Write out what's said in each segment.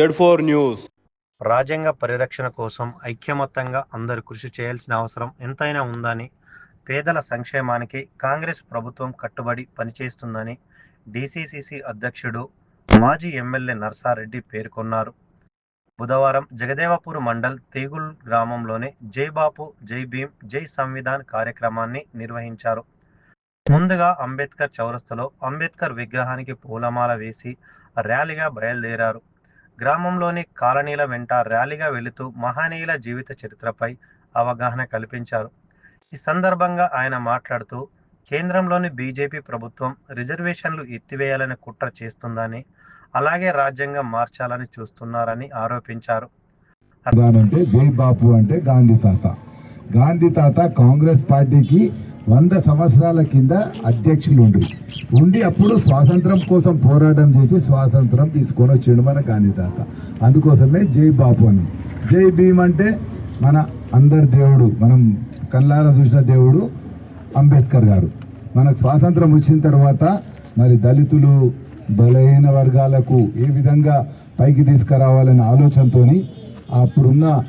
Z four news రాజ్యాంగ పరిరక్షణ కోసం ఐక్యమత్తంగా అందరూ కృషి చేయాల్సిన అవసరం ఎంతైనా ఉందని పేదల సంక్షేమానికి కాంగ్రెస్ ప్రభుత్వం కట్టుబడి పనిచేస్తుందని డిసిసిసి అధ్యక్షుడు మాజీ ఎమ్మెల్యే నర్సారెడ్డి పేర్కొన్నారు. బుధవారం జగదేవపూర్ మండల్ తీగుల్ గ్రామంలోని జై బాపు జై భీమ్ జై సంవిధాన్ కార్యక్రమాన్ని నిర్వహించారు. ముందుగా అంబేద్కర్ చౌరస్తలో అంబేద్కర్ విగ్రహానికి పూలమాల వేసి ర్యాలీగా బయలుదేరారు. గ్రామంలోని కాలనీల వెంట ర్యాలీగా వెళుతూ మహనీయుల జీవిత చరిత్రపై అవగాహన కల్పించారు. ఈ సందర్భంగా ఆయన మాట్లాడుతూ కేంద్రంలోని బీజేపీ ప్రభుత్వం రిజర్వేషన్లు ఎత్తివేయాలని కుట్ర చేస్తుందని అలాగే రాజ్యాంగం మార్చాలని చూస్తున్నారని ఆరోపించారు. అంటే జై బాపు అంటే గాంధీ తాత. గాంధీ తాత కాంగ్రెస్ పార్టీకి వంద సంవత్సరాల కింద అధ్యక్షులు ఉండి. ఉండి అప్పుడు స్వాతంత్రం కోసం పోరాటం చేసి స్వాతంత్రం తీసుకొని వచ్చిండు మన గాంధీ తాత. అందుకోసమే జై బాపు అని. జై భీమ్ అంటే మన అందరి దేవుడు మనం కళ్ళారా చూసిన దేవుడు అంబేద్కర్ గారు. మనకు స్వాతంత్రం వచ్చిన తర్వాత మరి దళితులు బలహీన వర్గాలకు ఏ విధంగా పైకి తీసుకురావాలనే ఆలోచనతోని అప్పుడున్న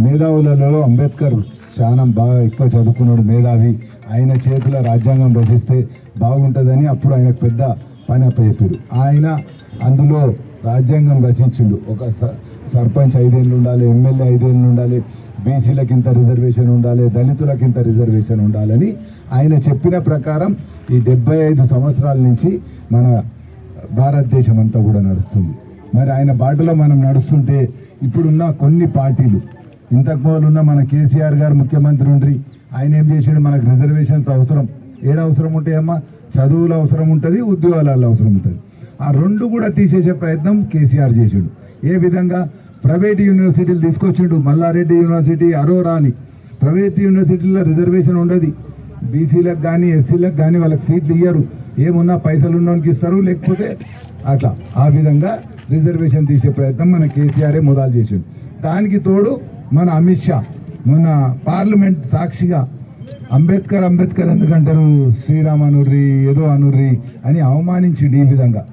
మేధావులలో అంబేద్కర్ చాలా బాగా ఎక్కువ చదువుకున్నాడు మేధావి. ఆయన చేతిలో రాజ్యాంగం రచిస్తే బాగుంటుందని అప్పుడు ఆయనకు పెద్ద పని అప్పచెప్పారు. ఆయన అందులో రాజ్యాంగం రచించిండు. ఒక స- సర్పంచ్ ఐదేళ్ళు ఉండాలి ఎమ్మెల్యే ఐదేళ్ళు ఉండాలి బీసీలకు ఇంత రిజర్వేషన్ ఉండాలి దళితులకు ఇంత రిజర్వేషన్ ఉండాలని ఆయన చెప్పిన ప్రకారం ఈ డెబ్బై ఐదు సంవత్సరాల నుంచి మన భారతదేశం అంతా కూడా నడుస్తుంది. మరి ఆయన బాటలో మనం నడుస్తుంటే ఇప్పుడున్న కొన్ని పార్టీలు ఇంతకు ఉన్న మన కేసీఆర్ గారు ముఖ్యమంత్రి ఉండ్రి ఆయన ఏం చేసాడు? మనకు రిజర్వేషన్స్ అవసరం. ఏడ అవసరం ఉంటాయమ్మా చదువులు అవసరం ఉంటుంది ఉద్యోగాలలో అవసరం ఉంటుంది. ఆ రెండు కూడా తీసేసే ప్రయత్నం కేసీఆర్ చేసాడు. ఏ విధంగా? ప్రైవేట్ యూనివర్సిటీలు తీసుకొచ్చిండు మల్లారెడ్డి యూనివర్సిటీ అరోరా అని ప్రైవేట్ యూనివర్సిటీలో రిజర్వేషన్ ఉండదు. బీసీలకు కానీ ఎస్సీలకు కానీ వాళ్ళకి సీట్లు ఇయ్యరు. ఏమున్నా పైసలు ఉన్నోనికి ఇస్తారు లేకపోతే అట్లా. ఆ విధంగా రిజర్వేషన్ తీసే ప్రయత్నం మన కేసీఆరే మొదలు చేసిండు. దానికి తోడు మన అమిత్ షా మొన్న పార్లమెంట్ సాక్షిగా అంబేద్కర్ అంబేద్కర్ ఎందుకంటారు? శ్రీరామ్ అనుర్రి ఏదో అనుర్రి అని అవమానించిండు ఈ విధంగా.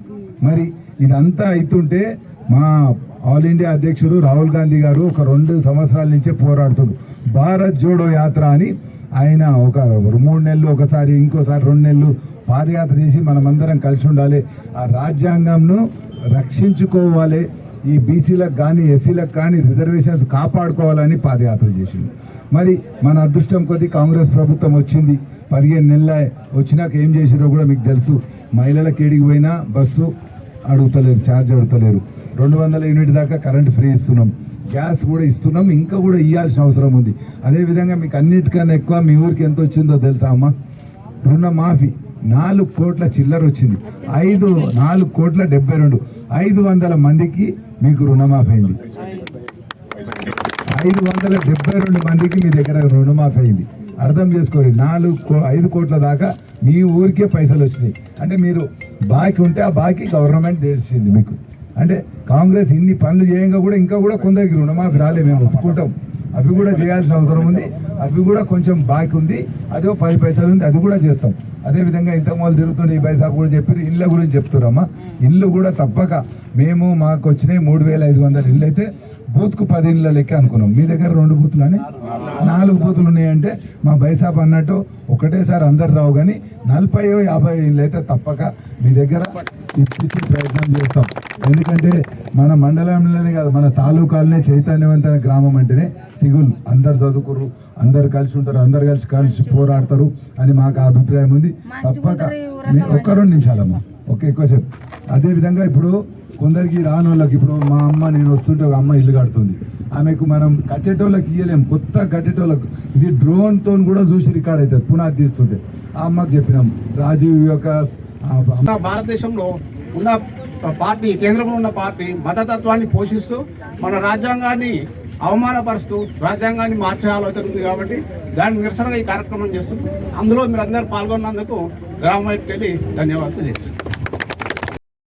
మరి ఇదంతా అవుతుంటే మా ఆల్ ఇండియా అధ్యక్షుడు రాహుల్ గాంధీ గారు ఒక రెండు సంవత్సరాల నుంచే పోరాడుతుడు. భారత్ జోడో యాత్ర అని ఆయన ఒక మూడు నెలలు ఒకసారి ఇంకోసారి రెండు నెలలు పాదయాత్ర చేసి మనమందరం కలిసి ఉండాలి. ఆ రాజ్యాంగంను రక్షించుకోవాలి. ఈ బీసీలకు కానీ ఎస్సీలకు కానీ రిజర్వేషన్స్ కాపాడుకోవాలని పాదయాత్ర చేసింది మరి మన అదృష్టం కొద్దీ కాంగ్రెస్ ప్రభుత్వం వచ్చింది. పదిహేను నెలల వచ్చినాక ఏం చేసిరో కూడా మీకు తెలుసు. మహిళలకు ఏడికి పోయినా బస్సు అడుగుతలేరు ఛార్జ్ అడుగుతలేరు. రెండు వందల యూనిట్ దాకా కరెంట్ ఫ్రీ ఇస్తున్నాం. గ్యాస్ కూడా ఇస్తున్నాం ఇంకా కూడా ఇవ్వాల్సిన అవసరం ఉంది. అదేవిధంగా మీకు అన్నిటికన్నా ఎక్కువ మీ ఊరికి ఎంత వచ్చిందో తెలుసా అమ్మా? రుణమాఫీ. నాలుగు కోట్ల చిల్లర వచ్చింది. ఐదు నాలుగు కోట్ల డెబ్బై రెండు. ఐదు వందల మందికి మీకు రుణమాఫీ అయింది. ఐదు వందల డెబ్బై రెండు మందికి మీ దగ్గర రుణమాఫీ అయింది. అర్థం చేసుకోండి నాలుగు కో- ఐదు కోట్ల దాకా మీ ఊరికే పైసలు వచ్చినాయి. అంటే మీరు బాకీ ఉంటే ఆ బాకీ గవర్నమెంట్ తెచ్చింది మీకు. అంటే కాంగ్రెస్ ఇన్ని పనులు చేయంగా కూడా ఇంకా కూడా కొందరికి రుణమాఫీ రాలే మేము ఒప్పుకుంటాం. అవి కూడా చేయాల్సిన అవసరం ఉంది. అవి కూడా కొంచెం బాకీ ఉంది. అదే పది పైసలు ఉంది. అది కూడా చేస్తాం. అదే విధంగా ఇంత మొదలు తిరుగుతుండే ఈ పైసా కూడా చెప్పారు ఇళ్ళ గురించి చెప్తున్నారమ్మా ఇల్లు కూడా తప్పక. మేము మాకు వచ్చినాయి మూడు వేల ఐదు వందల ఇళ్ళు అయితే బూత్కు పది ఇళ్ళ లెక్క అనుకున్నాం. మీ దగ్గర రెండు బూతులు అని? నాలుగు బూతులు ఉన్నాయంటే మా బైసాప్ అన్నట్టు ఒకటేసారి అందరు రావు కానీ నలభై యాభై ఇళ్ళు అయితే తప్పక మీ దగ్గర ఇప్పించే ప్రయత్నం చేస్తాం. ఎందుకంటే మన మండలంలోనే కాదు మన తాలూకాలనే చైతన్యవంతమైన గ్రామం అంటేనే తిగులు. అందరు చదువుకురు అందరు కలిసి ఉంటారు అందరు కలిసి కలిసి పోరాడతారు అని మాకు అభిప్రాయం ఉంది. తప్పక ఒక్క రెండు నిమిషాలమ్మా. ఓకే ఎక్కువసేపు అదే విధంగా ఇప్పుడు కొందరికి రాని వాళ్ళకి ఇప్పుడు మా అమ్మ నేను వస్తుంటే ఒక అమ్మ ఇల్లు కడుతుంది. ఆమెకు మనం కట్టేటోళ్ళకి ఇయ్యలేం. కొత్త కట్టేటోళ్ళకి. ఇది డ్రోన్తో కూడా చూసి రికార్డ్ అవుతుంది పునాది తీస్తుంటే. ఆ అమ్మకు చెప్పినాం. రాజీవ్ యొక్క భారతదేశంలో ఉన్న పార్టీ కేంద్రంలో ఉన్న పార్టీ మతతత్వాన్ని పోషిస్తూ మన రాజ్యాంగాన్ని అవమానపరుస్తూ రాజ్యాంగాన్ని మార్చే ఆలోచన ఉంది కాబట్టి దాని నిరసనగా ఈ కార్యక్రమం చేస్తుంది అందులో మీరు అందరూ పాల్గొన్నందుకు గ్రామం వైపుకి వెళ్ళి ధన్యవాదాలు చేస్తున్నాం